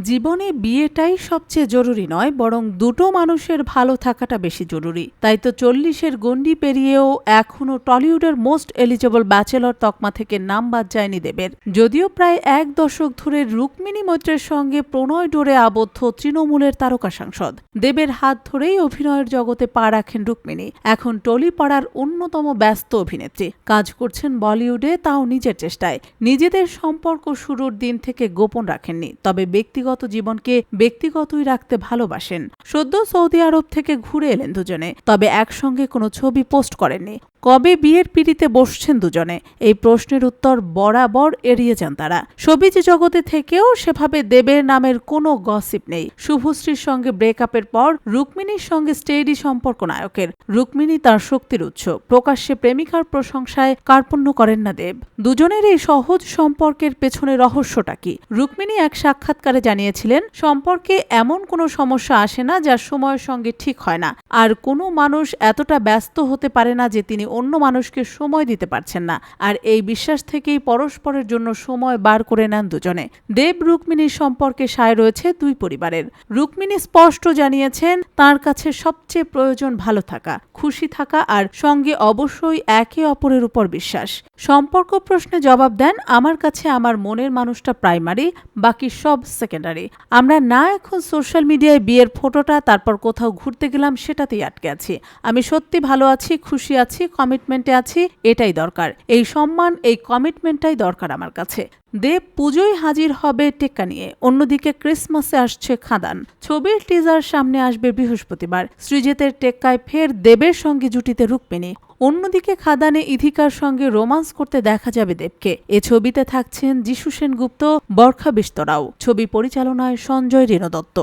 জীবনে বিয়েটাই সবচেয়ে জরুরি নয়, বরং দুটো মানুষের ভালো থাকাটা বেশি জরুরি। তাই তো চল্লিশের গণ্ডি পেরিয়েও এখনও টলিউডের মোস্ট এলিজেবল ব্যাচেলর তকমা থেকে নাম বাদ যায়নি দেবের। যদিও প্রায় এক দশক ধরে রুক্মিণী মৈত্রের সঙ্গে প্রণয় ডোরে আবদ্ধ তৃণমূলের তারকা সাংসদ। দেবের হাত ধরেই অভিনয়ের জগতে পা রাখেন রুক্মিণী। এখন টলি পাড়ার অন্যতম ব্যস্ত অভিনেত্রী। কাজ করছেন বলিউডে, তাও নিজের চেষ্টায়। নিজেদের সম্পর্ক শুরুর দিন থেকে গোপন রাখেননি। তবে ব্যক্তিগত জীবনকে ব্যক্তিগতই রাখতে ভালোবাসেন। সদ্য সৌদি আরব থেকে ঘুরে এলেন দুজনে, তবে একসঙ্গে কোনো ছবি পোস্ট করেননি। কবে বিয়ের পিড়িতে বসছেন দুজনে? এই প্রশ্নের উত্তর বরাবর এড়িয়ে যান তারা। সবিজ জগতে থেকেও সেভাবে দেবের নামের কোনো গসিপ নেই। শুভশ্রীর সঙ্গে ব্রেকআপের পর রুক্মিণীর সঙ্গে স্টেডি সম্পর্ক নায়কের। রুক্মিণী তার শক্তির উৎস। প্রকাশ্যে প্রেমিকার প্রশংসায় কার্পণ্য করেন না দেব। দুজনের এই সহজ সম্পর্কের পেছনে রহস্যটা কি? রুক্মিণী এক সাক্ষাৎকারে জানিয়েছিলেন, সম্পর্কে এমন কোনো সমস্যা আসে না যা সময়ের সঙ্গে ঠিক হয় না। আর কোনো মানুষ এতটা ব্যস্ত হতে পারে না যে তিনি অন্য মানুষকে সময় দিতে পারছেন না। আর এই বিশ্বাস থেকেই পরস্পরের জন্য সময় বার করে নেন দুজনে। দেব রুক্মিণীর সম্পর্কে সায় রয়েছে দুই পরিবারের। রুক্মিণী স্পষ্ট জানিয়েছেন, তার কাছে সবচেয়ে প্রয়োজন ভালো থাকা, খুশি থাকা আর সঙ্গে অবশ্যই একে অপরের উপর বিশ্বাস। সম্পর্ক প্রশ্নে জবাব দেন, আমার কাছে আমার মনের মানুষটা প্রাইমারি, বাকি সব সেকেন্ডারি। আমরা না এখন সোশ্যাল মিডিয়ায় বিয়ের ফটোটা, তারপর কোথাও ঘুরতে গেলাম, সেটাতেই আটকে আছি। আমি সত্যি ভালো আছি, খুশি আছি কমিটমেন্টে আছি, এটাই দরকার। এই সম্মান, এই কমিটমেন্টটাই দরকার আমার কাছে। দেব পুজোয় হাজির হবে টেক্কা নিয়ে। অন্যদিকে ক্রিসমাসে আসছে খাদান। ছবির টিজার সামনে আসবে বৃহস্পতিবার। সৃজিতের টেক্কায় ফের দেবের সঙ্গে জুটিতে রুক্মিণী। অন্যদিকে খাদানে ইধিকার সঙ্গে রোমান্স করতে দেখা যাবে দেবকে। এ ছবিতে থাকছেন যিশু সেনগুপ্ত বরখা বিস্তরাও। ছবি পরিচালনায় সঞ্জয় রেণু দত্ত